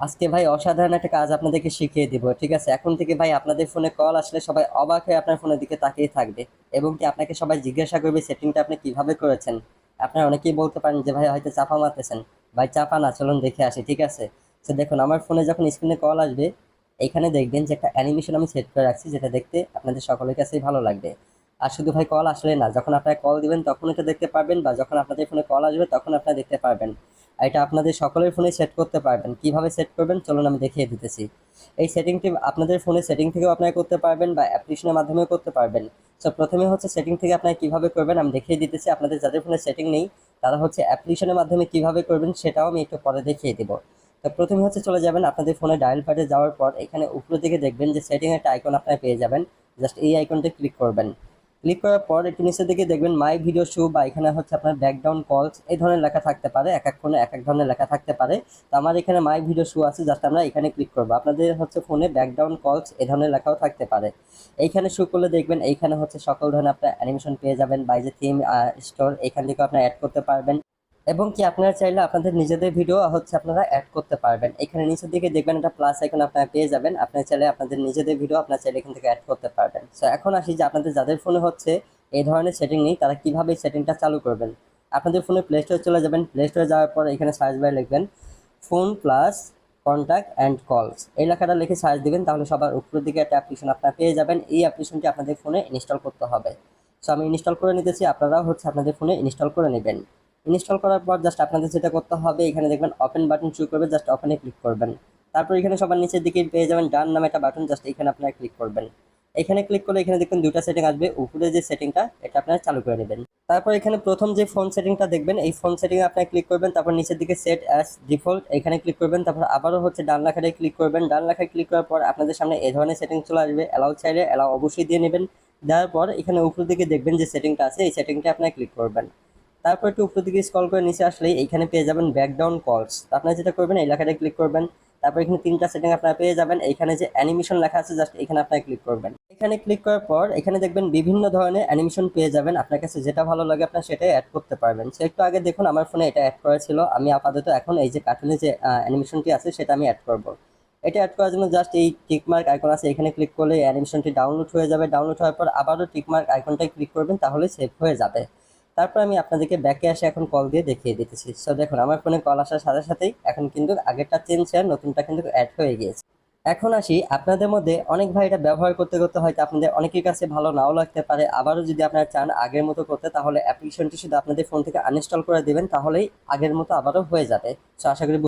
আজকে ভাই অসাধারণ একটা কাজ আপনাদেরকে শিখিয়ে দিব, ঠিক আছে? এখন থেকে ভাই আপনাদের ফোনে কল আসলে সবাই অবাক হয়ে আপনার ফোনের দিকে তাকিয়ে থাকবে এবং কি আপনাকে সবাই জিজ্ঞাসা করবে সেটিংটা আপনি কীভাবে করেছেন? আপনারা অনেকেই বলতে পারেন যে, ভাই, হয়তো চাপা মারতেছেন। ভাই, চাপা না, চলুন দেখে আসি, ঠিক আছে? তো দেখুন, আমার ফোনে যখন স্ক্রিনে কল আসবে, এখানে দেখবেন যে একটা অ্যানিমেশন আমি সেট করে রাখছি, যেটা দেখতে আপনাদের সকলের কাছেই ভালো লাগবে। আর শুধু ভাই কল আসলে না, যখন আপনারা কল দিবেন, তখন এটা দেখতে পারবেন বা যখন আপনাদের ফোনে কল আসবে, তখন আপনারা দেখতে পারবেন। এটা আপনাদের সকলের ফোনে সেট করতে পারবেন। কীভাবে সেট করবেন চলুন আমি দেখিয়ে দিতেছি। এই সেটিংটি আপনাদের ফোনে সেটিং থেকেও আপনারা করতে পারবেন বা অ্যাপ্লিকেশনের মাধ্যমেও করতে পারবেন। সো প্রথমে হচ্ছে সেটিং থেকে আপনারা কীভাবে করবেন আমি দেখিয়ে দিতেছি। আপনাদের যাদের ফোনে সেটিং নেই, তারা হচ্ছে অ্যাপ্লিকেশনের মাধ্যমে কীভাবে করবেন সেটাও আমি একটু পরে দেখিয়ে দিব। তো প্রথমে হচ্ছে চলে যাবেন আপনাদের ফোনে ডায়াল প্যাডে যাওয়ার পর এখানে উপরের দিকে দেখবেন যে সেটিং একটা আইকন আপনারা পেয়ে যাবেন। জাস্ট এই আইকনটা ক্লিক করবেন। ক্লিক করার পর একটু নিচে দিকে দেখবেন মাই ভিডিও শো বা এখানে হচ্ছে আপনার ব্যাকগ্রাউন্ড কলস এই ধরনের লেখা থাকতে পারে, এক এক ফোনে এক এক ধরনের লেখা থাকতে পারে। তো আমার এখানে মাই ভিডিও শো আছে, জাস্ট আমরা এখানে ক্লিক করব। আপনাদের হচ্ছে ফোনে ব্যাকগ্রাউন্ড কলস এই ধরনের লেখাও থাকতে পারে। এইখানে শো করলে দেখবেন এইখানে হচ্ছে সকল ধরনের আপনার অ্যানিমেশন পেয়ে যাবেন বাইজে থিম স্টোর এখান থেকে আপনার অ্যাড করতে পারবেন। এবং কি আপনারা চাইলে আপনাদের নিজেদের ভিডিও হচ্ছে আপনারা অ্যাড করতে পারবেন। এখানে নিচের দিকে দেখবেন একটা প্লাস আইকন আপনারা পেয়ে যাবেন। আপনারা চাইলে আপনাদের নিজেদের ভিডিও আপনারা চাইলে এখান থেকে অ্যাড করতে পারবেন। সো এখন আসি যে আপনাদের যাদের ফোনে হচ্ছে এই ধরনের সেটিং নেই, তারা কীভাবে সেটিংটা চালু করবেন? আপনাদের ফোনে প্লে স্টোরে চলে যাবেন। প্লে স্টোরে যাওয়ার পর এখানে সার্চ বারে লিখবেন ফোন প্লাস কন্ট্যাক্ট অ্যান্ড কলস এই লেখাটা লিখে সার্চ দিবেন, তাহলে সবার উপরের দিকে একটা অ্যাপ্লিকেশন আপনারা পেয়ে যাবেন। এই অ্যাপ্লিকেশনটি আপনাদের ফোনে ইনস্টল করতে হবে। সো আমি ইনস্টল করে নিতেছি, আপনারাও হচ্ছে আপনাদের ফোনে ইনস্টল করে নেবেন। ইনস্টল করার পর জাস্ট আপনাদের যেটা করতে হবে, এখানে দেখবেন ওপেন বাটন চুজ করবে জাস্ট ওপেনে ক্লিক করবেন। তারপর এখানে সবার নিচের দিকে পেয়ে যাবেন ডান নামে একটা বাটন জাস্ট এখানে আপনারা ক্লিক করবেন। এখানে ক্লিক করলে এখানে দেখবেন দুটা সেটিং আসবে, উপরে যে সেটিংটা এটা আপনারা চালু করে নেবেন। তারপর এখানে প্রথম যে ফোন সেটিংটা দেখবেন, এই ফোন সেটিং আপনারা ক্লিক করবেন, তারপর নিচের দিকে সেট অ্যাস ডিফল্ট এখানে ক্লিক করবেন, তারপর আবারও হচ্ছে ডান লেখাটায় ক্লিক করবেন। ডান লেখায় ক্লিক করার পর আপনাদের সামনে এই ধরনের সেটিং চলে আসবে অ্যালাউ চাইলে অ্যালাউ অবশ্যই দিয়ে নেবেন। দেওয়ার পর এখানে উপরের দিকে দেখবেন যে সেটিংটা আছে, এই সেটিংটা আপনারা ক্লিক করবেন। তারপর একটু উপর দিকে স্ক্রল করে নিচে আসলেই এইখানে পেয়ে যাবেন ব্যাকগ্রাউন্ড কলস আপনারা যেটা করবেন, এই লেখাটা ক্লিক করবেন। তারপর এখানে তিনটা সেটিং আপনারা পেয়ে যাবেন। এখানে যে অ্যানিমেশন লেখা আছে জাস্ট এখানে আপনারা ক্লিক করবেন। এখানে ক্লিক করার পর এখানে দেখবেন বিভিন্ন ধরনের অ্যানিমেশন পেয়ে যাবেন। আপনার কাছে যেটা ভালো লাগে, আপনার সেটাই অ্যাড করতে পারবেন। সে একটু আগে দেখুন, আমার ফোনে এটা অ্যাড করা ছিল। আমি আপাতত এখন এই যে কার্টুনে যে অ্যানিমেশনটি আছে, সেটা আমি অ্যাড করব। এটা অ্যাড করার জন্য জাস্ট এই টিকমার্ক আইকন আছে। এখানে ক্লিক করলে অ্যানিমেশনটি ডাউনলোড হয়ে যাবে। ডাউনলোড হওয়ার পর আবারও টিকমার্ক আইকনটায় ক্লিক করবেন, তাহলে সেভ হয়ে যাবে। তারপর আমি আপনাদেরকে ব্যাকে আসে এখন কল দিয়ে দেখিয়ে দিতেছি। সো দেখুন, আমার ফোনে কল আসার সাথে সাথেই এখন কিন্তু আগেরটা চেঞ্জ হয়ে নতুনটা কিন্তু অ্যাড হয়ে গিয়েছে। এখন আসি, আপনাদের মধ্যে অনেক ভাই এটা ব্যবহার করতে করতে হয়তো আপনাদের অনেকের কাছে ভালো নাও লাগতে পারে। আবারও যদি আপনারা চান আগের মতো করতে, তাহলে অ্যাপ্লিকেশনটি শুধু আপনাদের ফোন থেকে আনইনস্টল করে দেবেন, তাহলেই আগের মতো আবারও হয়ে যাবে। সো আশা করি